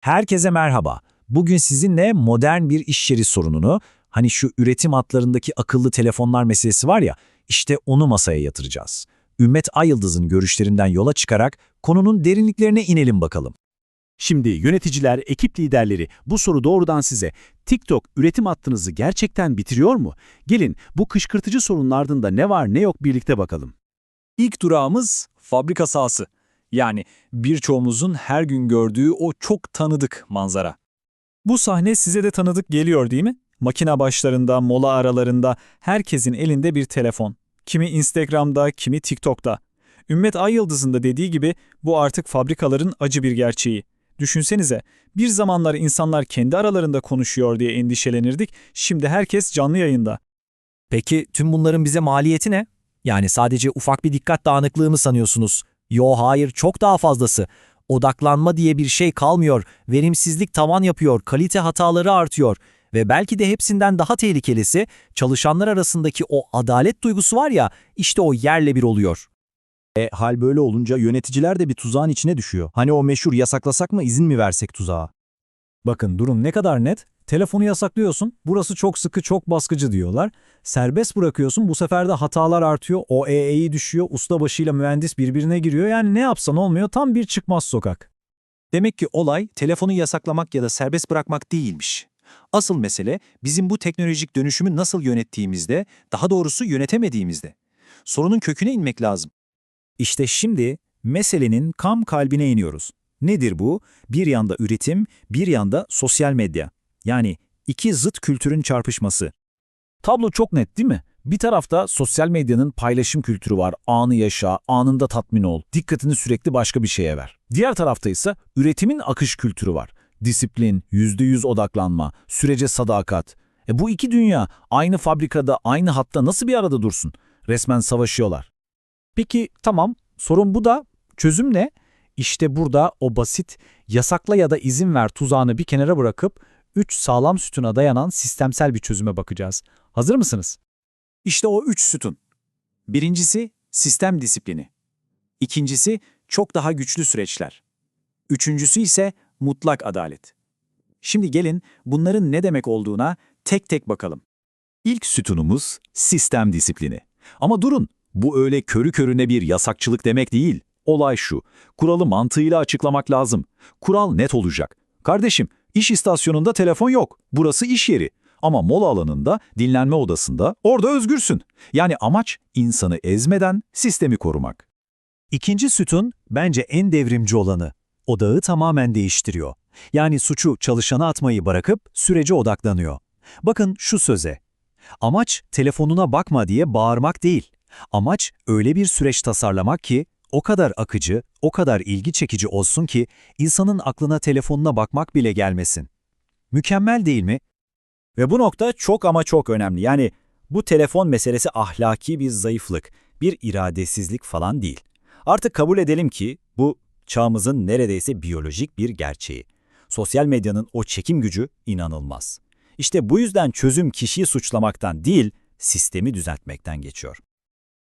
Herkese merhaba. Bugün sizinle modern bir iş yeri sorununu, hani şu üretim hatlarındaki akıllı telefonlar meselesi var ya, işte onu masaya yatıracağız. Ümmet Ayıldız'ın görüşlerinden yola çıkarak konunun derinliklerine inelim bakalım. Şimdi yöneticiler, ekip liderleri bu soru doğrudan size. TikTok üretim hattınızı gerçekten bitiriyor mu? Gelin bu kışkırtıcı sorunun ardında ne var ne yok birlikte bakalım. İlk durağımız fabrika sahası. Yani birçoğumuzun her gün gördüğü o çok tanıdık manzara. Bu sahne size de tanıdık geliyor değil mi? Makine başlarında, mola aralarında herkesin elinde bir telefon. Kimi Instagram'da, kimi TikTok'ta. Ümmet Ayıldız'ın da dediği gibi bu artık fabrikaların acı bir gerçeği. Düşünsenize, bir zamanlar insanlar kendi aralarında konuşuyor diye endişelenirdik, şimdi herkes canlı yayında. Peki tüm bunların bize maliyeti ne? Yani sadece ufak bir dikkat dağınıklığı mı sanıyorsunuz? Yo hayır çok daha fazlası. Odaklanma diye bir şey kalmıyor, verimsizlik tavan yapıyor, kalite hataları artıyor. Ve belki de hepsinden daha tehlikelisi çalışanlar arasındaki o adalet duygusu var ya işte o yerle bir oluyor. E, hal böyle olunca yöneticiler de bir tuzağın içine düşüyor. Hani o meşhur yasaklasak mı izin mi versek tuzağa? Bakın durum ne kadar net. Telefonu yasaklıyorsun, burası çok sıkı, çok baskıcı diyorlar. Serbest bırakıyorsun, bu sefer de hatalar artıyor, o EE'yi düşüyor, ustabaşıyla mühendis birbirine giriyor. Yani ne yapsan olmuyor, tam bir çıkmaz sokak. Demek ki olay telefonu yasaklamak ya da serbest bırakmak değilmiş. Asıl mesele bizim bu teknolojik dönüşümü nasıl yönettiğimizde, daha doğrusu yönetemediğimizde. Sorunun köküne inmek lazım. İşte şimdi meselenin kam kalbine iniyoruz. Nedir bu? Bir yanda üretim, bir yanda sosyal medya. Yani iki zıt kültürün çarpışması. Tablo çok net değil mi? Bir tarafta sosyal medyanın paylaşım kültürü var. Anı yaşa, anında tatmin ol, dikkatini sürekli başka bir şeye ver. Diğer tarafta ise üretimin akış kültürü var. Disiplin, yüzde yüz odaklanma, sürece sadakat. E bu iki dünya aynı fabrikada, aynı hatta nasıl bir arada dursun? Resmen savaşıyorlar. Peki tamam, sorun bu da çözüm ne? İşte burada o basit yasakla ya da izin ver tuzağını bir kenara bırakıp üç sağlam sütuna dayanan sistemsel bir çözüme bakacağız. Hazır mısınız? İşte o üç sütun. Birincisi sistem disiplini. İkincisi çok daha güçlü süreçler. Üçüncüsü ise mutlak adalet. Şimdi gelin bunların ne demek olduğuna tek tek bakalım. İlk sütunumuz sistem disiplini. Ama durun, bu öyle körü körüne bir yasakçılık demek değil. Olay şu, kuralı mantığıyla açıklamak lazım. Kural net olacak. Kardeşim, iş istasyonunda telefon yok. Burası iş yeri. Ama mola alanında, dinlenme odasında, orada özgürsün. Yani amaç insanı ezmeden sistemi korumak. İkinci sütun bence en devrimci olanı. Odağı tamamen değiştiriyor. Yani suçu çalışana atmayı bırakıp sürece odaklanıyor. Bakın şu söze. Amaç telefonuna bakma diye bağırmak değil. Amaç öyle bir süreç tasarlamak ki o kadar akıcı, o kadar ilgi çekici olsun ki insanın aklına telefonuna bakmak bile gelmesin. Mükemmel değil mi? Ve bu nokta çok ama çok önemli. Yani bu telefon meselesi ahlaki bir zayıflık, bir iradesizlik falan değil. Artık kabul edelim ki bu çağımızın neredeyse biyolojik bir gerçeği. Sosyal medyanın o çekim gücü inanılmaz. İşte bu yüzden çözüm kişiyi suçlamaktan değil, sistemi düzeltmekten geçiyor.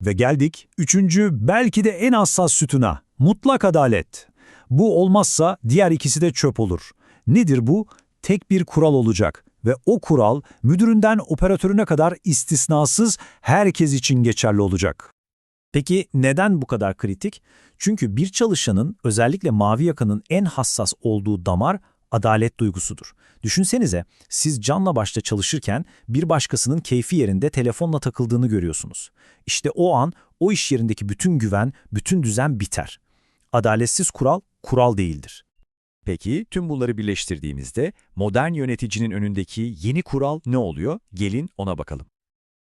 Ve geldik üçüncü belki de en hassas sütuna. Mutlak adalet. Bu olmazsa diğer ikisi de çöp olur. Nedir bu? Tek bir kural olacak ve o kural müdüründen operatörüne kadar istisnasız herkes için geçerli olacak. Peki neden bu kadar kritik? Çünkü bir çalışanın özellikle mavi yakanın en hassas olduğu damar adalet duygusudur. Düşünsenize siz canla başla çalışırken bir başkasının keyfi yerinde telefonla takıldığını görüyorsunuz. İşte o an o iş yerindeki bütün güven, bütün düzen biter. Adaletsiz kural, kural değildir. Peki tüm bunları birleştirdiğimizde modern yöneticinin önündeki yeni kural ne oluyor? Gelin ona bakalım.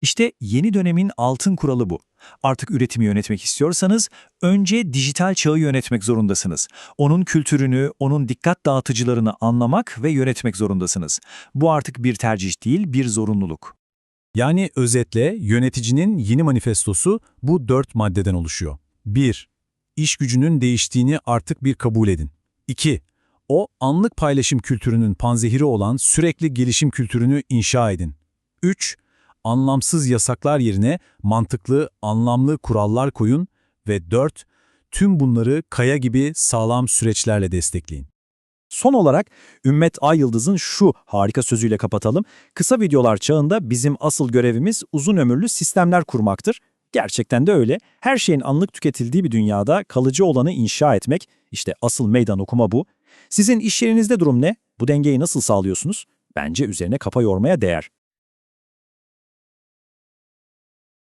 İşte yeni dönemin altın kuralı bu. Artık üretimi yönetmek istiyorsanız önce dijital çağı yönetmek zorundasınız. Onun kültürünü, onun dikkat dağıtıcılarını anlamak ve yönetmek zorundasınız. Bu artık bir tercih değil, bir zorunluluk. Yani özetle yöneticinin yeni manifestosu bu dört maddeden oluşuyor. 1. İş gücünün değiştiğini artık bir kabul edin. 2. O anlık paylaşım kültürünün panzehiri olan sürekli gelişim kültürünü inşa edin. 3 anlamsız yasaklar yerine mantıklı, anlamlı kurallar koyun ve 4. Tüm bunları kaya gibi sağlam süreçlerle destekleyin. Son olarak Ümmet Ay Yıldız'ın şu harika sözüyle kapatalım. Kısa videolar çağında bizim asıl görevimiz uzun ömürlü sistemler kurmaktır. Gerçekten de öyle. Her şeyin anlık tüketildiği bir dünyada kalıcı olanı inşa etmek, işte asıl meydan okuma bu. Sizin iş yerinizde durum ne? Bu dengeyi nasıl sağlıyorsunuz? Bence üzerine kafa yormaya değer.